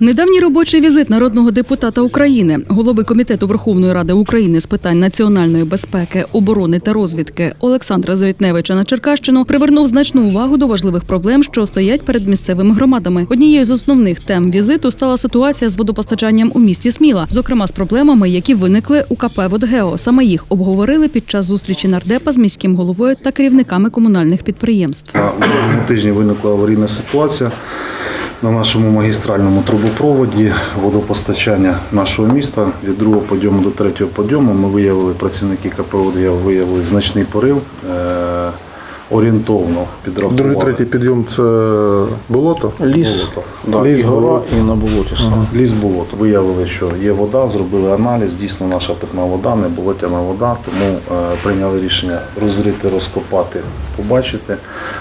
Недавній робочий візит народного депутата України, голови комітету Верховної Ради України з питань національної безпеки, оборони та розвідки Олександра Завітневича на Черкащину привернув значну увагу до важливих проблем, що стоять перед місцевими громадами. Однією з основних тем візиту стала ситуація з водопостачанням у місті Сміла, зокрема з проблемами, які виникли у КП «Водгео». Саме їх обговорили під час зустрічі нардепа з міським головою та керівниками комунальних підприємств. Тижні виникла аварійна ситуація на нашому магістральному трубопроводі водопостачання нашого міста від другого подйому до третього подйому. Ми виявили працівники КП виявили значний порив. Орієнтовно підрахували. Другий, третій підйом це болото. Ліс, Болото. да, Ліс, і гора, і на болоті саме. Ліс болото. Виявили, що є вода, зробили аналіз. Дійсно, наша питна вода, не болотяна вода. Тому е, прийняли рішення розрити, розкопати, побачити.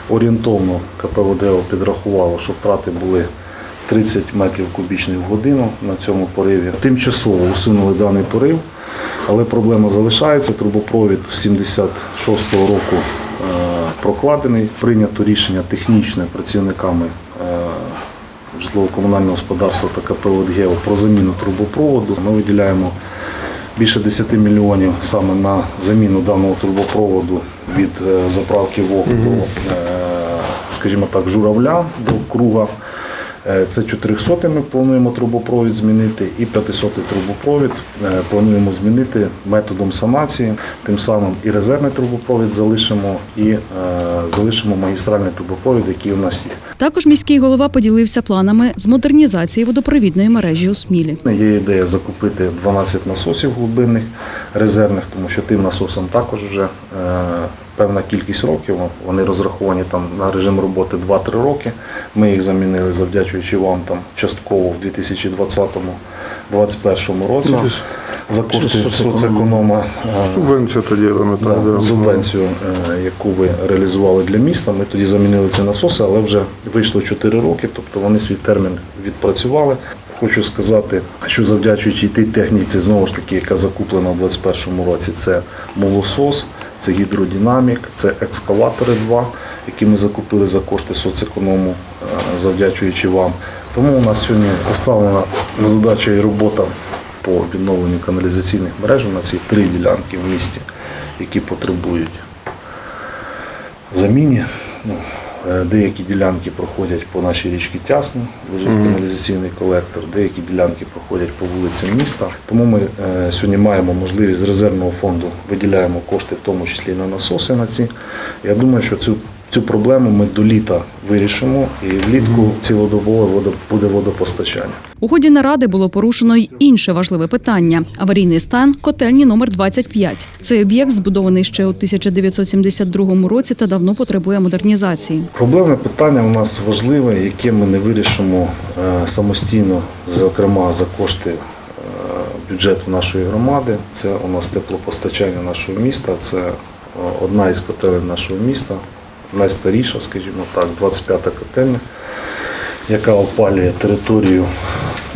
Орієнтовно КП «Водео» підрахувало, що втрати були 30 метрів кубічних в годину на цьому пориві. Тимчасово усунули даний порив, але проблема залишається. Трубопровід з 76-го року прокладений. Прийнято рішення технічне працівниками е, житлово-комунального господарства та КП «ОДГЕО» про заміну трубопроводу. Ми виділяємо більше 10 мільйонів саме на заміну даного трубопроводу від е, заправки ВОК до, е, скажімо так, журавля до круга. Е, Це 400 ми плануємо трубопровід змінити і 500 трубопровід е, плануємо змінити методом санації. Тим самим і резервний трубопровід залишимо, і е, залишимо магістральний трубопровід, який у нас є. Також міський голова поділився планами з модернізації водопровідної мережі у Смілі. Є ідея закупити 12 насосів глибинних резервних, тому що тим насосам також вже певна кількість років. Вони розраховані там на режим роботи 2-3 роки. Ми їх замінили, завдячуючи вам там частково в 2020-2021 році. За кошти соцеконома. е, Субвенцію тоді я пам'ятаю. Да, да. субвенцію, е, яку ви реалізували для міста. Ми тоді замінили ці насоси, але вже вийшло 4 роки, тобто вони свій термін відпрацювали. Хочу сказати, що завдячуючи тій техніці, знову ж таки, яка закуплена в 2021 році, це молосос, це гідродинамік, це екскаватори 2, які ми закупили за кошти соцеконому, е, завдячуючи вам. Тому у нас сьогодні поставлена задача і робота по відновленню каналізаційних мереж. У нас є три ділянки в місті, які потребують заміні. Ну, е, Деякі ділянки проходять по нашій річці Тясну, лежить каналізаційний колектор, деякі ділянки проходять по вулицям міста. Тому ми е, сьогодні маємо можливість з резервного фонду виділяємо кошти, в тому числі і на насоси на ці. Я думаю, що цю, цю проблему ми до літа вирішимо і влітку цілодобово водо- буде водопостачання. У ході наради було порушено й інше важливе питання: аварійний стан котельні номер 25. Цей об'єкт збудований ще у 1972 році та давно потребує модернізації. Проблемне питання у нас важливе, яке ми не вирішимо е, самостійно, зокрема за кошти е, бюджету нашої громади. Це у нас теплопостачання нашого міста, це е, одна із котелень нашого міста, найстаріша, скажімо так, 25-та котельня, яка опалює територію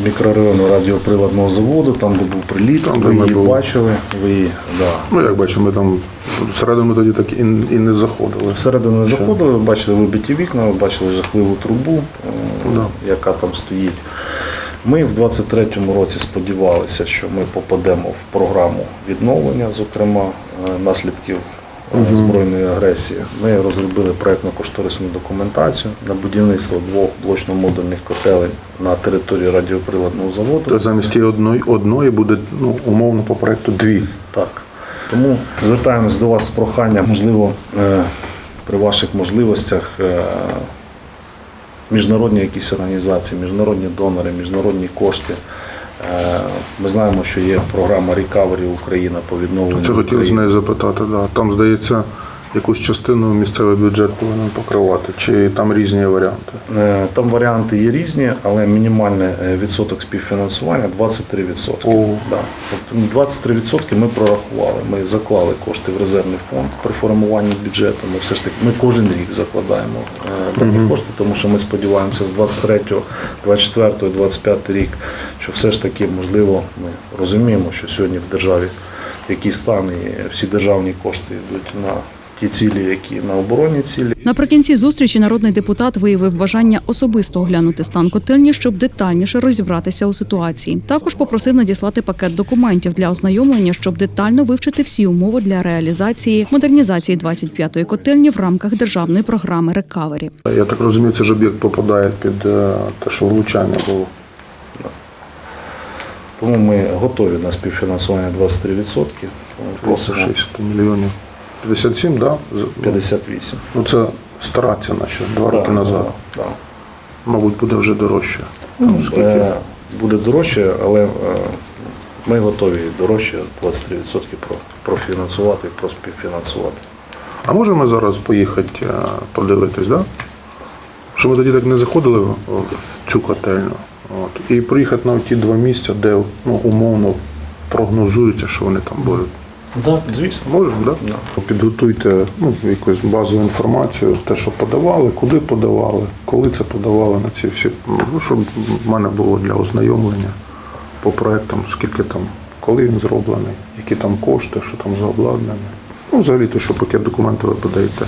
мікрорайону радіоприладного заводу, там, де був приліт, Там, де ви її були. бачили, ви її, да, Ну, як бачу, ми там всередину тоді так і, і не заходили. Всередину не заходили, ви бачили вибиті вікна, ви бачили жахливу трубу, е, Да. яка там стоїть. Ми в 23-му році сподівалися, що ми попадемо в програму відновлення, зокрема е, наслідків збройної агресії. Ми розробили проєктно-кошторисну документацію на будівництво двох блочно-модульних котелень на території радіоприладного заводу. То замість одної, одної буде ну, умовно по проекту дві. Так. Тому звертаємось до вас з проханням, можливо, е, при ваших можливостях е, міжнародні якісь організації, міжнародні донори, міжнародні кошти. Е, Ми знаємо, що є програма Recovery Україна по відновленню. Це хотів з нею запитати. Да. Там, здається, якусь частину місцевий бюджет повинен покривати, чи там різні варіанти. Е, Там варіанти є різні, але мінімальний е, відсоток співфінансування 23%. О. Да. Тобто 23% ми прорахували. Ми заклали кошти в резервний фонд при формуванні бюджету. Ми все ж таки ми кожен рік закладаємо е, дані кошти, тому що ми сподіваємося з 23, 24, 25 рік, що все ж таки можливо ми розуміємо, що сьогодні в державі який стан і всі державні кошти йдуть на ті цілі, які на оборонні цілі. Наприкінці зустрічі народний депутат виявив бажання особисто оглянути стан котельні, щоб детальніше розібратися у ситуації. Також попросив надіслати пакет документів для ознайомлення, щоб детально вивчити всі умови для реалізації модернізації 25-ї котельні в рамках державної програми Рекавері. Я так розумію, це ж об'єкт попадає під е, те, що влучання було. Тому ми готові на співфінансування 23%. Тому Просто Просимо 60 мільйонів. 57, так? Да? 58. Ну це стара ціна ще два роки Да, назад. да, да. Мабуть, буде вже дорожче. Скільки? Е, Буде дорожче, але е, ми готові дорожче 23% профінансувати проспівфінансувати. А можемо зараз поїхати е, подивитись, да? Що ми тоді так не заходили в цю котельню. От. І приїхати на ті два місця, де ну, умовно прогнозується, що вони там будуть. Да, звісно. Можемо, да? Да? Підготуйте ну, якусь базову інформацію, те, що подавали, куди подавали, коли це подавали на ці всі. Ну, щоб в мене було для ознайомлення по проектам, скільки там, коли він зроблений, які там кошти, що там за обладнання. Ну, взагалі, то, що пакет документів ви подаєте.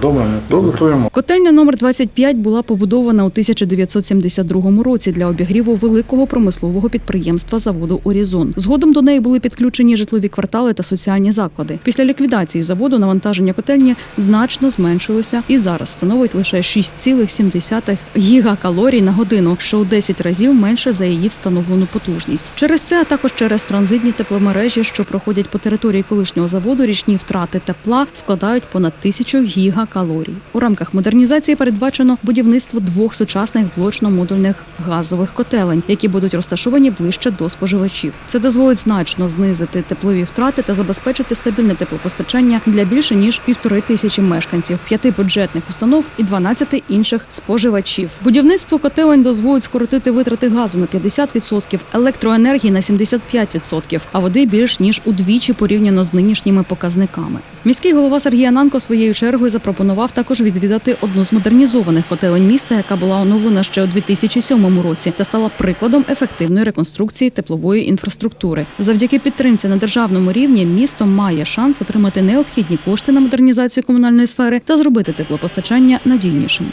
Добре. готуємо. Котельня номер 25 була побудована у 1972 році для обігріву великого промислового підприємства заводу Орізон. Згодом до неї були підключені житлові квартали та соціальні заклади. Після ліквідації заводу навантаження котельні значно зменшилося і зараз становить лише 6,7 гігакалорій на годину, що у 10 разів менше за її встановлену потужність. Через це, а також через транзитні тепломережі, що проходять по території колишнього заводу, річні втрати тепла складають понад тисячу гігакалорій. У рамках модернізації передбачено будівництво двох сучасних блочно-модульних газових котелень, які будуть розташовані ближче до споживачів. Це дозволить значно знизити теплові втрати та забезпечити стабільне теплопостачання для більше ніж півтори тисячі мешканців, п'яти бюджетних установ і 12 інших споживачів. Будівництво котелень дозволить скоротити витрати газу на 50%, електроенергії на 75%, а води більш ніж удвічі порівняно з нинішніми показниками. Міський голова Сергій Ананко своєю чергою запропонував також відвідати одну з модернізованих котелень міста, яка була оновлена ще у 2007 році та стала прикладом ефективної реконструкції теплової інфраструктури. Завдяки підтримці на державному рівні місто має шанс отримати необхідні кошти на модернізацію комунальної сфери та зробити теплопостачання надійнішим.